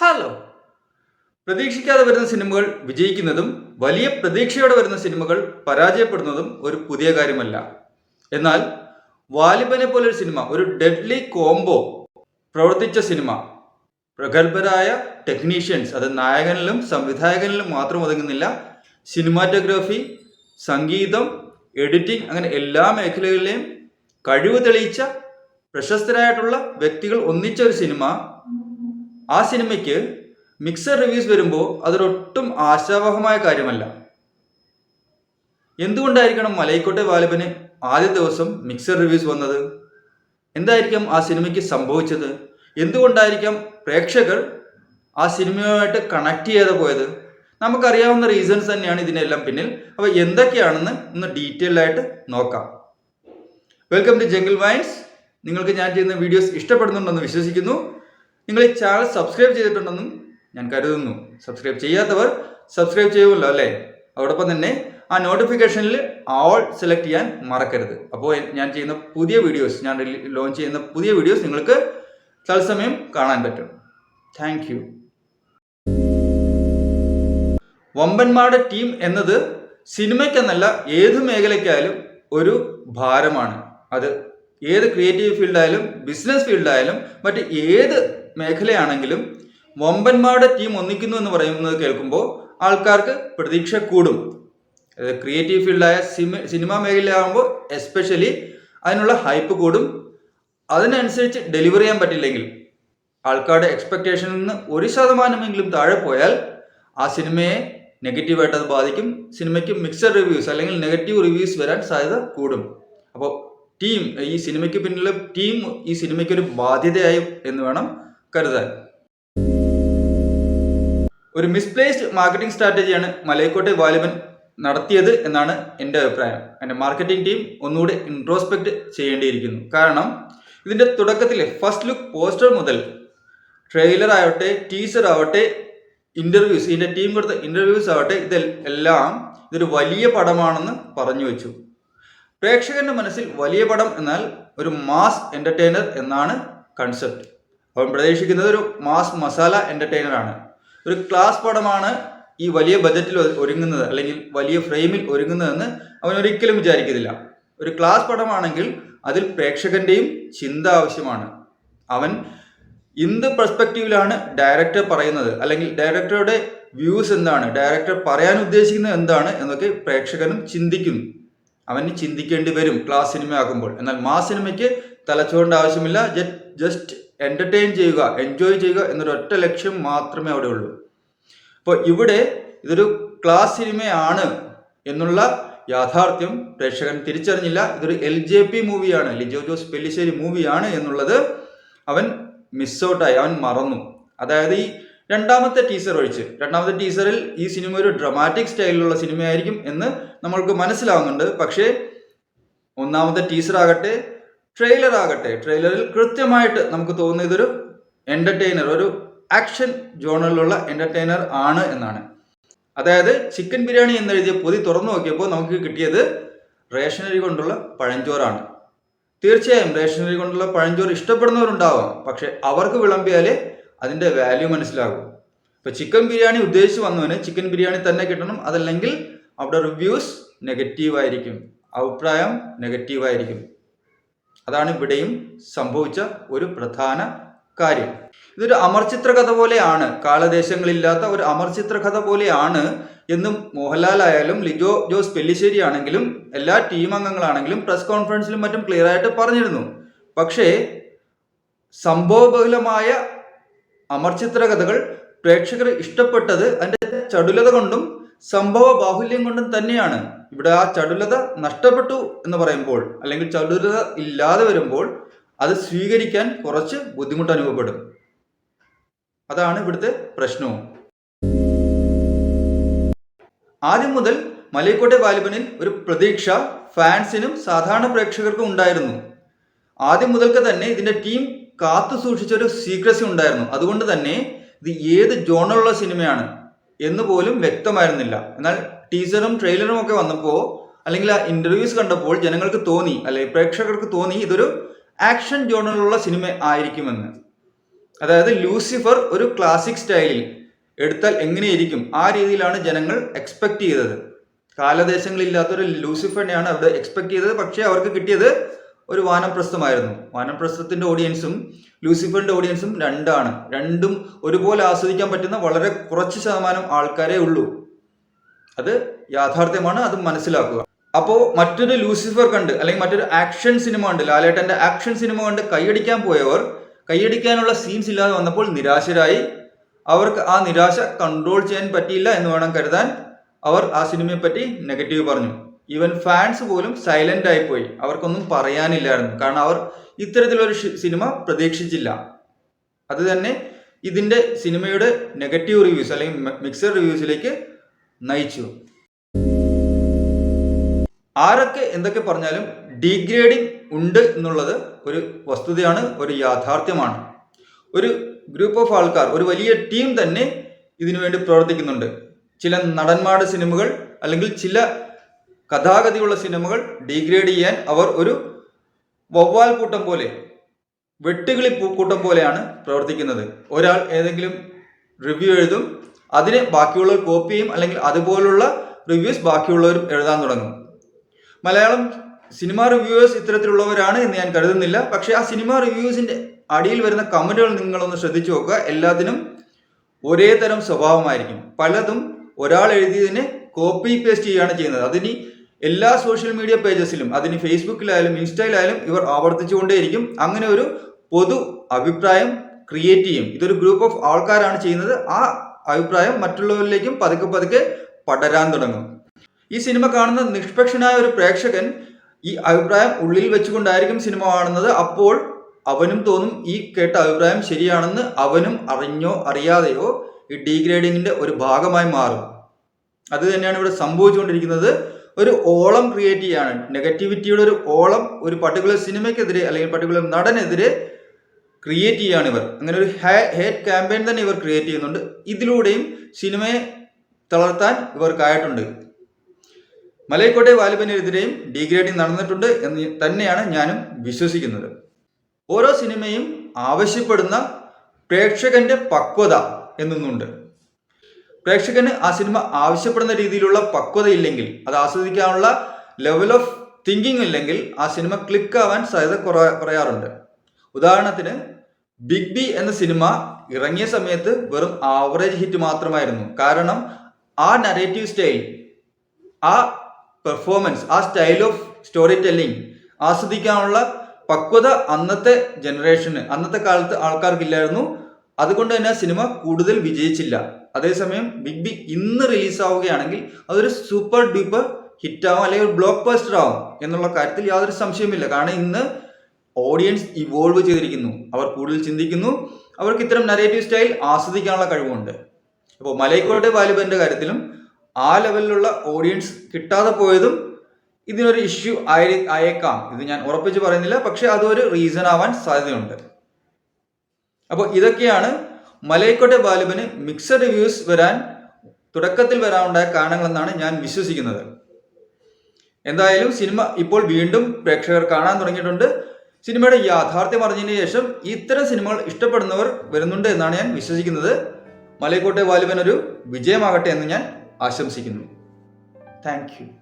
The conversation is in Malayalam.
ഹലോ പ്രതീക്ഷിക്കാതെ വരുന്ന സിനിമകൾ വിജയിക്കുന്നതും വലിയ പ്രതീക്ഷയോടെ വരുന്ന സിനിമകൾ പരാജയപ്പെടുന്നതും ഒരു പുതിയ കാര്യമല്ല. എന്നാൽ വാലിബനെ പോലൊരു സിനിമ ഒരു ഡെഡ്ലി കോംബോ പ്രവർത്തിച്ച സിനിമ പ്രഗത്ഭരായ ടെക്നീഷ്യൻസ് അത് നായകനിലും സംവിധായകനിലും മാത്രം ഒതുങ്ങുന്നില്ല. സിനിമാറ്റോഗ്രാഫി സംഗീതം എഡിറ്റിംഗ് അങ്ങനെ എല്ലാ മേഖലകളിലെയും കഴിവ് തെളിയിച്ച പ്രശസ്തരായിട്ടുള്ള വ്യക്തികൾ ഒന്നിച്ച ഒരു സിനിമ ആ സിനിമയ്ക്ക് മിക്സർ റിവ്യൂസ് വരുമ്പോൾ അതൊരൊട്ടും ആശാവഹമായ കാര്യമല്ല. എന്തുകൊണ്ടായിരിക്കണം മലൈക്കോട്ടെ വാലിബന് ആദ്യ ദിവസം മിക്സർ റിവ്യൂസ് വന്നത്? എന്തായിരിക്കാം ആ സിനിമയ്ക്ക് സംഭവിച്ചത്? എന്തുകൊണ്ടായിരിക്കാം പ്രേക്ഷകർ ആ സിനിമയുമായിട്ട് കണക്ട് ചെയ്യാതെ പോയത്? നമുക്കറിയാവുന്ന റീസൺസ് തന്നെയാണ് ഇതിനെല്ലാം പിന്നിൽ. അപ്പോൾ എന്തൊക്കെയാണെന്ന് ഒന്ന് ഡീറ്റെയിൽ ആയിട്ട് നോക്കാം. വെൽക്കം ടു ജംഗിൾ വൈൻസ് നിങ്ങൾക്ക് ഞാൻ ചെയ്യുന്ന വീഡിയോസ് ഇഷ്ടപ്പെടുന്നുണ്ടെന്ന് വിശ്വസിക്കുന്നു. നിങ്ങൾ ഈ ചാനൽ സബ്സ്ക്രൈബ് ചെയ്തിട്ടുണ്ടെന്നും ഞാൻ കരുതുന്നു. സബ്സ്ക്രൈബ് ചെയ്യാത്തവർ സബ്സ്ക്രൈബ് ചെയ്യുമല്ലോ അല്ലേ? അതോടൊപ്പം തന്നെ ആ നോട്ടിഫിക്കേഷനിൽ ആൾ സെലക്ട് ചെയ്യാൻ മറക്കരുത്. അപ്പോൾ ഞാൻ ചെയ്യുന്ന പുതിയ വീഡിയോസ് ഞാൻ ലോഞ്ച് ചെയ്യുന്ന പുതിയ വീഡിയോസ് നിങ്ങൾക്ക് തത്സമയം കാണാൻ പറ്റും. താങ്ക് യു വമ്പന്മാരുടെ ടീം എന്നത് സിനിമയ്ക്കെന്നല്ല ഏത് മേഖലയ്ക്കായാലും ഒരു ഭാരമാണ്. അത് ഏത് ക്രിയേറ്റീവ് ഫീൽഡായാലും ബിസിനസ് ഫീൽഡായാലും മറ്റ് ഏത് മേഖലയാണെങ്കിലും വമ്പന്മാരുടെ ടീം ഒന്നിക്കുന്നു എന്ന് പറയുന്നത് കേൾക്കുമ്പോൾ ആൾക്കാർക്ക് പ്രതീക്ഷ കൂടും. ക്രിയേറ്റീവ് ഫീൽഡായ സിനിമ സിനിമാ മേഖലയാകുമ്പോൾ എസ്പെഷ്യലി അതിനുള്ള ഹൈപ്പ് കൂടും. അതിനനുസരിച്ച് ഡെലിവർ ചെയ്യാൻ പറ്റില്ലെങ്കിൽ ആൾക്കാരുടെ എക്സ്പെക്റ്റേഷനിൽ നിന്ന് ഒരു ശതമാനമെങ്കിലും താഴെ പോയാൽ ആ സിനിമയെ നെഗറ്റീവായിട്ട് അത് ബാധിക്കും. സിനിമയ്ക്ക് മിക്സഡ് റിവ്യൂസ് അല്ലെങ്കിൽ നെഗറ്റീവ് റിവ്യൂസ് വരാൻ സാധ്യത കൂടും. അപ്പോൾ ടീം ഈ സിനിമയ്ക്ക് പിന്നിലെ ടീം ഈ സിനിമയ്ക്ക് ഒരു ബാധ്യതയായി എന്ന് വേണം കരുതാൻ. ഒരു മിസ്പ്ലേസ്ഡ് മാർക്കറ്റിംഗ് സ്ട്രാറ്റജിയാണ് മലയക്കോട്ടെ വാലിബൻ നടത്തിയത് എന്നാണ് എന്റെ അഭിപ്രായം. എന്റെ മാർക്കറ്റിംഗ് ടീം ഒന്നുകൂടി ഇൻട്രോസ്പെക്ട് ചെയ്യേണ്ടിയിരിക്കുന്നു. കാരണം ഇതിന്റെ തുടക്കത്തിലെ ഫസ്റ്റ് ലുക്ക് പോസ്റ്റർ മുതൽ ട്രെയിലർ ആവട്ടെ ടീസർ ആവട്ടെ ഇന്റർവ്യൂസ് ഇതിന്റെ ടീം കൊടുത്ത ഇന്റർവ്യൂസ് ആവട്ടെ എല്ലാം ഇതൊരു വലിയ പടമാണെന്ന് പറഞ്ഞു വെച്ചു. പ്രേക്ഷകന്റെ മനസ്സിൽ വലിയ പടം എന്നാൽ ഒരു മാസ് എന്റർടൈനർ എന്നാണ് കൺസെപ്റ്റ് അവൻ പ്രതീക്ഷിക്കുന്നത് ഒരു മാസ് മസാല എന്റർടൈനർ ആണ്. ഒരു ക്ലാസ് പടമാണ് ഈ വലിയ ബജറ്റിൽ ഒരുങ്ങുന്നത് അല്ലെങ്കിൽ വലിയ ഫ്രെയിമിൽ ഒരുങ്ങുന്നതെന്ന് അവൻ ഒരിക്കലും വിചാരിക്കുന്നില്ല ഒരു ക്ലാസ് പടമാണെങ്കിൽ അതിൽ പ്രേക്ഷകന്റെയും ചിന്ത ആവശ്യമാണ്. അവൻ എന്ത് പെർസ്പെക്റ്റീവിലാണ് ഡയറക്ടർ പറയുന്നത് അല്ലെങ്കിൽ ഡയറക്ടറുടെ വ്യൂസ് എന്താണ്? ഡയറക്ടർ പറയാൻ ഉദ്ദേശിക്കുന്നത് എന്താണ് എന്നൊക്കെ പ്രേക്ഷകനും ചിന്തിക്കും. അവന് ചിന്തിക്കേണ്ടി വരും ക്ലാസ് സിനിമ ആകുമ്പോൾ. എന്നാൽ മാ സിനിമയ്ക്ക് തലച്ചുകൊണ്ട് ആവശ്യമില്ല. ജസ്റ്റ് എന്റർടൈൻ ചെയ്യുക എൻജോയ് ചെയ്യുക എന്നൊരു ഒറ്റ ലക്ഷ്യം മാത്രമേ അവിടെ ഉള്ളൂ. അപ്പോൾ ഇവിടെ ഇതൊരു ക്ലാസ് സിനിമയാണ് എന്നുള്ള യാഥാർത്ഥ്യം പ്രേക്ഷകൻ തിരിച്ചറിഞ്ഞില്ല. ഇതൊരു എൽ ജെ പി മൂവിയാണ് ലിജോ ജോസ് പെല്ലിശ്ശേരി മൂവിയാണ് എന്നുള്ളത് അവൻ മിസ് ഔട്ടായി അവൻ മറന്നു. അതായത് ഈ രണ്ടാമത്തെ ടീസർ ഒഴിച്ച് രണ്ടാമത്തെ ടീസറിൽ ഈ സിനിമ ഒരു ഡ്രമാറ്റിക് സ്റ്റൈലിലുള്ള സിനിമയായിരിക്കും എന്ന് നമ്മൾക്ക് മനസ്സിലാവുന്നുണ്ട്. പക്ഷേ ഒന്നാമത്തെ ടീസർ ആകട്ടെ ട്രെയിലർ ആകട്ടെ. ട്രെയിലറിൽ കൃത്യമായിട്ട് നമുക്ക് തോന്നുന്ന ഇതൊരു എന്റർടൈനർ ഒരു ആക്ഷൻ ജോണറിലുള്ള എന്റർടൈനർ ആണ് എന്നാണ്. അതായത് ചിക്കൻ ബിരിയാണി എന്നെഴുതിയ പൊതി തുറന്നു നോക്കിയപ്പോൾ നമുക്ക് കിട്ടിയത് റേഷനറി കൊണ്ടുള്ള പഴഞ്ചോറാണ്. തീർച്ചയായും റേഷനറി കൊണ്ടുള്ള പഴഞ്ചോറ് ഇഷ്ടപ്പെടുന്നവരുണ്ടാവാം. പക്ഷെ അവർക്ക് വിളമ്പിയാലേ അതിന്റെ വാല്യൂ മനസ്സിലാകും. ഇപ്പോൾ ചിക്കൻ ബിരിയാണി ഉദ്ദേശിച്ച് വന്നവന് ചിക്കൻ ബിരിയാണി തന്നെ കിട്ടണം. അതല്ലെങ്കിൽ അവിടെ റിവ്യൂസ് നെഗറ്റീവായിരിക്കും അഭിപ്രായം നെഗറ്റീവായിരിക്കും അതാണ് ഇവിടെയും സംഭവിച്ച ഒരു പ്രധാന കാര്യം. ഇതൊരു അമർചിത്ര കഥ പോലെയാണ് കാലദേശങ്ങളില്ലാത്ത ഒരു അമർചിത്ര കഥ പോലെയാണ് എന്നും മോഹൻലാൽ ആയാലും ലിജോ ജോസ് പെല്ലിശ്ശേരി ആണെങ്കിലും എല്ലാ ടീം അംഗങ്ങളാണെങ്കിലും പ്രസ് കോൺഫറൻസിലും മറ്റും ക്ലിയർ ആയിട്ട് പറഞ്ഞിരുന്നു. പക്ഷേ സംഭവബഹുലമായ അമർചിത്ര കഥകൾ പ്രേക്ഷകർ ഇഷ്ടപ്പെട്ടത് അതിന്റെ ചടുലത കൊണ്ടും സംഭവ ബാഹുല്യം കൊണ്ടും തന്നെയാണ്. ഇവിടെ ആ ചടുലത നഷ്ടപ്പെട്ടു എന്ന് പറയുമ്പോൾ അല്ലെങ്കിൽ ചടുലത ഇല്ലാതെ വരുമ്പോൾ അത് സ്വീകരിക്കാൻ കുറച്ച് ബുദ്ധിമുട്ട് അനുഭവപ്പെടും. അതാണ് ഇവിടുത്തെ പ്രശ്നവും. ആദ്യം മുതൽ മലയക്കോട്ടെ വാലിബനിൽ ഒരു പ്രതീക്ഷ ഫാൻസിനും സാധാരണ പ്രേക്ഷകർക്കും ഉണ്ടായിരുന്നു. ആദ്യം മുതൽക്ക് തന്നെ ഇതിന്റെ ടീം കാത്തു സൂക്ഷിച്ച ഒരു സീക്രസി ഉണ്ടായിരുന്നു. അതുകൊണ്ട് തന്നെ ഇത് ഏത് ജോണറുള്ള സിനിമയാണ് എന്ന് പോലും വ്യക്തമായിരുന്നില്ല. എന്നാൽ ടീസറും ട്രെയിലറും ഒക്കെ വന്നപ്പോൾ അല്ലെങ്കിൽ ആ ഇന്റർവ്യൂസ് കണ്ടപ്പോൾ ജനങ്ങൾക്ക് തോന്നി അല്ലെ പ്രേക്ഷകർക്ക് തോന്നി ഇതൊരു ആക്ഷൻ ജോണറിലുള്ള സിനിമ ആയിരിക്കുമെന്ന്. അതായത് ലൂസിഫർ ഒരു ക്ലാസിക് സ്റ്റൈലിൽ എടുത്താൽ എങ്ങനെയിരിക്കും ആ രീതിയിലാണ് ജനങ്ങൾ എക്സ്പെക്ട് ചെയ്തത്. കാലദേശങ്ങളില്ലാത്തൊരു ലൂസിഫറിനെയാണ് അവർ എക്സ്പെക്ട് ചെയ്തത് പക്ഷേ അവർക്ക് കിട്ടിയത് ഒരു വാനപ്രസ്ഥമായിരുന്നു. വാനപ്രസ്ഥത്തിന്റെ ഓഡിയൻസും ലൂസിഫറിന്റെ ഓഡിയൻസും രണ്ടാണ്. രണ്ടും ഒരുപോലെ ആസ്വദിക്കാൻ പറ്റുന്ന വളരെ കുറച്ച് ശതമാനം ആൾക്കാരേ ഉള്ളൂ. അത് യാഥാർത്ഥ്യമാണ് അത് മനസ്സിലാക്കുക. അപ്പോ മറ്റൊരു ലൂസിഫർ കണ്ട് അല്ലെങ്കിൽ മറ്റൊരു ആക്ഷൻ സിനിമ കണ്ട് ലാലേട്ടന്റെ ആക്ഷൻ സിനിമ കണ്ട് കൈയടിക്കാൻ പോയവർ കൈയടിക്കാനുള്ള സീൻസ് ഇല്ലാതെ വന്നപ്പോൾ നിരാശരായി. അവർക്ക് ആ നിരാശ കൺട്രോൾ ചെയ്യാൻ പറ്റിയില്ല എന്ന് വേണം കരുതാൻ. അവർ ആ സിനിമയെ പറ്റി നെഗറ്റീവ് പറഞ്ഞു. ഈവൻ ഫാൻസ് പോലും സൈലന്റ് ആയി പോയി അവർക്കൊന്നും പറയാനില്ലായിരുന്നു. കാരണം അവർ ഇത്തരത്തിലൊരു സിനിമ പ്രതീക്ഷിച്ചില്ല. അത് തന്നെ ഇതിന്റെ സിനിമയുടെ നെഗറ്റീവ് റിവ്യൂസ് അല്ലെങ്കിൽ മിക്സഡ് റിവ്യൂസിലേക്ക് നയിച്ചു. ആരൊക്കെ എന്തൊക്കെ പറഞ്ഞാലും ഡീഗ്രേഡിംഗ് ഉണ്ട് എന്നുള്ളത് ഒരു വസ്തുതയാണ് ഒരു യാഥാർത്ഥ്യമാണ്. ഒരു ഗ്രൂപ്പ് ഓഫ് ആൾക്കാർ ഒരു വലിയ ടീം തന്നെ ഇതിനു വേണ്ടി പ്രവർത്തിക്കുന്നുണ്ട്. ചില നടന്മാരുടെ സിനിമകൾ അല്ലെങ്കിൽ ചില കഥാഗതിയുള്ള സിനിമകൾ ഡീഗ്രേഡ് ചെയ്യാൻ അവർ ഒരു വവ്വാൽ കൂട്ടം പോലെ വെട്ടുകിളി പൂക്കൂട്ടം കൂട്ടം പോലെയാണ് പ്രവർത്തിക്കുന്നത്. ഒരാൾ ഏതെങ്കിലും റിവ്യൂ എഴുതും അതിനെ ബാക്കിയുള്ളവർ കോപ്പി ചെയ്യും അല്ലെങ്കിൽ അതുപോലുള്ള റിവ്യൂസ് ബാക്കിയുള്ളവരും എഴുതാൻ തുടങ്ങും. മലയാളം സിനിമ റിവ്യൂവേഴ്സ് ഇത്തരത്തിലുള്ളവരാണ് എന്ന് ഞാൻ കരുതുന്നില്ല. പക്ഷേ ആ സിനിമ റിവ്യൂസിന്റെ അടിയിൽ വരുന്ന കമന്റുകൾ നിങ്ങളൊന്ന് ശ്രദ്ധിച്ചു നോക്കുക. എല്ലാത്തിനും ഒരേ തരം സ്വഭാവമായിരിക്കും. പലതും ഒരാൾ എഴുതിയതിനെ കോപ്പി പേസ്റ്റ് ചെയ്യുകയാണ് ചെയ്യുന്നത്. അതിന് എല്ലാ സോഷ്യൽ മീഡിയ പേജസിലും അതിന് ഫേസ്ബുക്കിലായാലും ഇൻസ്റ്റയിലായാലും ഇവർ ആവർത്തിച്ചുകൊണ്ടേയിരിക്കും. അങ്ങനെ ഒരു പൊതു അഭിപ്രായം ക്രിയേറ്റ് ചെയ്യും. ഇതൊരു ഗ്രൂപ്പ് ഓഫ് ആൾക്കാരാണ് ചെയ്യുന്നത്. ആ അഭിപ്രായം മറ്റുള്ളവരിലേക്കും പതുക്കെ പതുക്കെ പടരാൻ തുടങ്ങും. ഈ സിനിമ കാണുന്ന നിഷ്പക്ഷനായ ഒരു പ്രേക്ഷകൻ ഈ അഭിപ്രായം ഉള്ളിൽ വെച്ചുകൊണ്ടായിരിക്കും സിനിമ കാണുന്നത്. അപ്പോൾ അവനും തോന്നും ഈ കേട്ട അഭിപ്രായം ശരിയാണെന്ന് അവനും അറിഞ്ഞോ അറിയാതെയോ ഈ ഡീഗ്രേഡിങ്ങിന്റെ ഒരു ഭാഗമായി മാറും. അത് തന്നെയാണ് ഇവിടെ സംഭവിച്ചുകൊണ്ടിരിക്കുന്നത്. ഒരു ഓളം ക്രിയേറ്റ് ചെയ്യാണ്. നെഗറ്റിവിറ്റിയുടെ ഒരു ഓളം ഒരു പർട്ടിക്കുലർ സിനിമയ്ക്കെതിരെ അല്ലെങ്കിൽ പർട്ടിക്കുലർ നടനെതിരെ ക്രിയേറ്റ് ചെയ്യാണ് ഇവർ. അങ്ങനെ ഒരു ഹേറ്റ് ക്യാമ്പയിൻ തന്നെ ഇവർ ക്രിയേറ്റ് ചെയ്യുന്നുണ്ട്. ഇതിലൂടെയും സിനിമയെ തളർത്താൻ ഇവർക്കായിട്ടുണ്ട്. മലയക്കോട്ടെ വാലിബനെതിരെയും ഡീഗ്രേഡിംഗ് നടന്നിട്ടുണ്ട് എന്ന് തന്നെയാണ് ഞാനും വിശ്വസിക്കുന്നത്. ഓരോ സിനിമയും ആവശ്യപ്പെടുന്ന പ്രേക്ഷകന്റെ പക്വത എന്നൊന്നുണ്ട്. പ്രേക്ഷകന് ആ സിനിമ ആവശ്യപ്പെടുന്ന രീതിയിലുള്ള പക്വത ഇല്ലെങ്കിൽ അത് ആസ്വദിക്കാനുള്ള ലെവൽ ഓഫ് തിങ്കിങ് ഇല്ലെങ്കിൽ ആ സിനിമ ക്ലിക്ക് ആവാൻ സാധ്യത കുറ- കുറയാറുണ്ട്. ഉദാഹരണത്തിന് ബിഗ് ബി എന്ന സിനിമ ഇറങ്ങിയ സമയത്ത് വെറും ആവറേജ് ഹിറ്റ് മാത്രമായിരുന്നു. കാരണം ആ നരേറ്റീവ് സ്റ്റൈൽ ആ പെർഫോമൻസ് ആ സ്റ്റൈൽ ഓഫ് സ്റ്റോറി ടെല്ലിംഗ് ആസ്വദിക്കാനുള്ള പക്വത അന്നത്തെ ജനറേഷന് അന്നത്തെ കാലത്ത് ആൾക്കാർക്കില്ലായിരുന്നു. അതുകൊണ്ട് തന്നെ ആ സിനിമ കൂടുതൽ വിജയിച്ചില്ല. അതേസമയം ബിഗ് ബി ഇന്ന് റിലീസ് ആവുകയാണെങ്കിൽ അതൊരു സൂപ്പർ ഡ്യൂപ്പർ ഹിറ്റാവും അല്ലെങ്കിൽ ബ്ലോക്ക് ബസ്റ്റർ ആവും എന്നുള്ള കാര്യത്തിൽ യാതൊരു സംശയമില്ല കാരണം ഇന്ന് ഓഡിയൻസ് ഇവോൾവ് ചെയ്തിരിക്കുന്നു. അവർ കൂടുതൽ ചിന്തിക്കുന്നു. അവർക്ക് ഇത്തരം നരേറ്റീവ് സ്റ്റൈൽ ആസ്വദിക്കാനുള്ള കഴിവുണ്ട്. അപ്പോൾ മലൈക്കോട്ടെ വാലിബന്റെ കാര്യത്തിലും ആ ലെവലിലുള്ള ഓഡിയൻസ് കിട്ടാതെ പോയതും ഇതിനൊരു ഇഷ്യൂ ആയി ആയേക്കാം. ഇത് ഞാൻ ഉറപ്പിച്ച് പറയുന്നില്ല. പക്ഷെ അതൊരു റീസൺ ആവാൻ സാധ്യതയുണ്ട്. അപ്പോൾ ഇതൊക്കെയാണ് മലൈക്കോട്ടെ ബാലുബന് മിക്സഡ് റിവ്യൂസ് വരാൻ തുടക്കത്തിൽ വരാനുണ്ടായ കാരണങ്ങളെന്നാണ് ഞാൻ വിശ്വസിക്കുന്നത്. എന്തായാലും സിനിമ ഇപ്പോൾ വീണ്ടും പ്രേക്ഷകർ കാണാൻ തുടങ്ങിയിട്ടുണ്ട്. സിനിമയുടെ യാഥാർത്ഥ്യം അറിഞ്ഞതിന് ശേഷം ഇത്തരം സിനിമകൾ ഇഷ്ടപ്പെടുന്നവർ വരുന്നുണ്ട് എന്നാണ് ഞാൻ വിശ്വസിക്കുന്നത്. മലയക്കോട്ടെ വാലിബൻ ഒരു വിജയമാകട്ടെ എന്ന് ഞാൻ ആശംസിക്കുന്നു. താങ്ക്